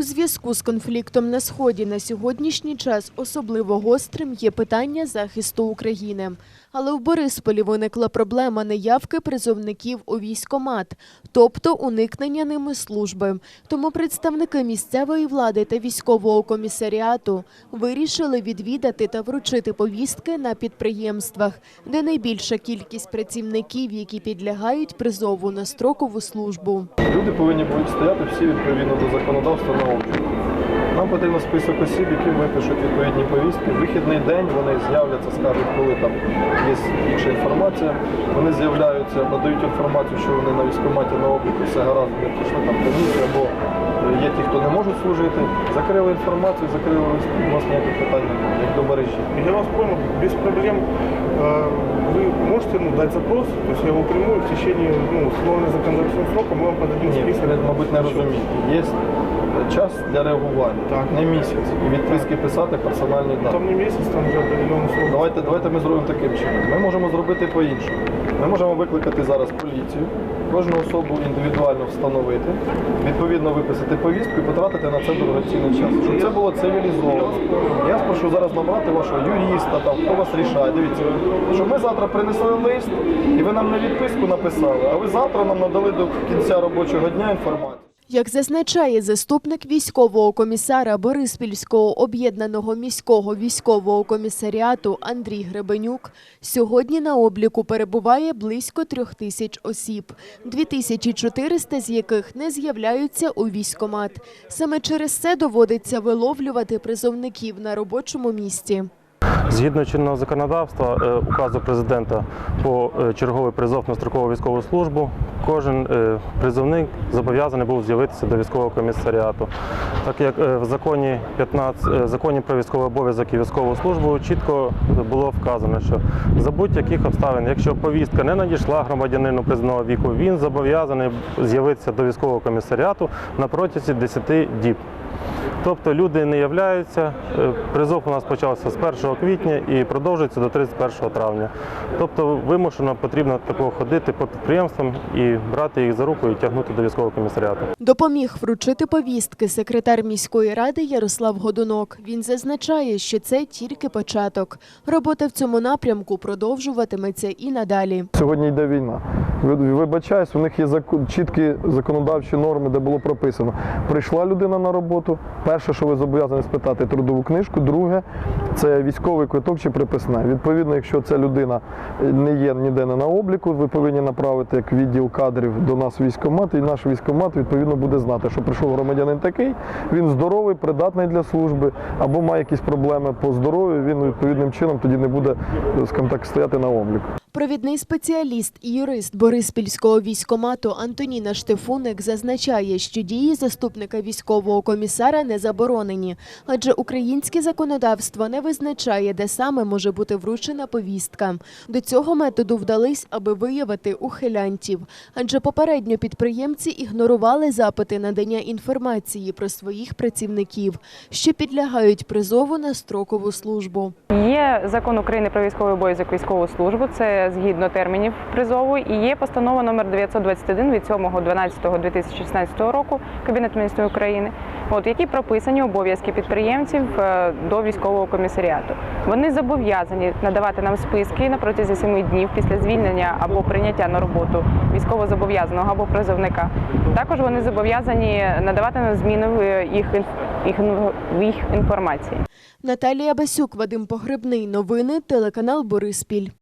У зв'язку з конфліктом на сході на сьогоднішній час особливо гострим є питання захисту України. Але в Борисполі виникла проблема неявки призовників у військомат, тобто уникнення ними служби. Тому представники місцевої влади та військового комісаріату вирішили відвідати та вручити повістки на підприємствах, де найбільша кількість працівників, які підлягають призову на строкову службу. Люди повинні будуть стояти всі відповідно до законодавства на. Нам потрібен список осіб, які випишуть відповідні повістки. Вихідний день вони з'являться, скажуть, коли там є інша інформація. Вони з'являються, надають інформацію, що вони на військкоматі на обліку, все гаразд, не пройшли там комісію, є ті, хто не можуть служити. Закрили інформацію, закрили лист, у нас ніяких питань немає, як до мережі. Я вас понял, без проблем. Э, Вы можете ну, дать запрос, то есть я его приму, и в течение ну, установленного законодательного срока мы вам подадим Ні, список. ви, мабуть, не розумієте. Є час для реагування, Так. не місяць. І відписки писати персональні дані. Там не месяц, там уже определенный срок. Давайте, давайте ми зробимо таким чином. Ми можемо зробити по-іншому. Ми можемо викликати зараз поліцію, кожну особу індивідуально встановити, відповідно виписати повістку і потратити на це дорогоцінний час. Щоб це було цивілізовано. Я спрошу зараз набрати вашого юриста, там, хто вас рішає. Дивіться, щоб ми завтра принесли лист і ви нам не відписку написали, а ви завтра нам надали до кінця робочого дня інформацію. Як зазначає заступник військового комісара Бориспільського об'єднаного міського військового комісаріату Андрій Гребенюк, сьогодні на обліку перебуває близько трьох тисяч осіб, 2400 з яких не з'являються у військомат. Саме через це доводиться виловлювати призовників на робочому місці. Згідно чинного законодавства, е, указу президента по е, черговий призов на строкову військову службу, кожен е, призовник зобов'язаний був з'явитися до військового комісаріату. Так як в законі 15, е, законі про військовий обов'язок і військову службу чітко було вказано, що за будь-яких обставин, якщо повістка не надійшла громадянину призовного віку, він зобов'язаний з'явитися до військового комісаріату на протязі 10 діб. Тобто люди не являються. Е, Призов у нас почався з 1 квітня і продовжується до 31 травня. Тобто вимушено потрібно такого ходити по підприємствам і брати їх за руку і тягнути до військового комісаріату. Допоміг вручити повістки секретар міської ради Ярослав Годунок. Він зазначає, що це тільки початок. Робота в цьому напрямку продовжуватиметься і надалі. Сьогодні йде війна. Ви- Вибачаюсь, у них є чіткі законодавчі норми, де було прописано. Прийшла людина на роботу. Перше, що ви зобов'язані спитати трудову книжку. Друге, це військовий квиток чи приписне. Відповідно, якщо ця людина не є ніде не на обліку, ви повинні направити як відділ кадрів до нас в військкомат, і наш військкомат відповідно буде знати, що прийшов громадянин такий, він здоровий, придатний для служби, або має якісь проблеми по здоров'ю. Він відповідним чином тоді не буде, скажімо так, стояти на обліку. Провідний спеціаліст і юрист Бориспільського військомату Антоніна Штефуник зазначає, що дії заступника військового комісара не заборонені, адже українське законодавство не визначає, де саме може бути вручена повістка. До цього методу вдались, аби виявити ухилянтів, адже попередньо підприємці ігнорували запити надання інформації про своїх працівників, що підлягають призову на строкову службу. Закон України про військовий обов'язок військову службу, це згідно термінів призову, і є постанова номер 921 від 7.12.2016 року Кабінету міністрів України, от в якій прописані обов'язки підприємців е, до військового комісаріату. Вони зобов'язані надавати нам списки на протязі 7 днів після звільнення або прийняття на роботу військовозобов'язаного або призовника. Також вони зобов'язані надавати нам зміни в їх в їх інформації. Наталія Басюк, Вадим Погребний. Новини телеканал Бориспіль.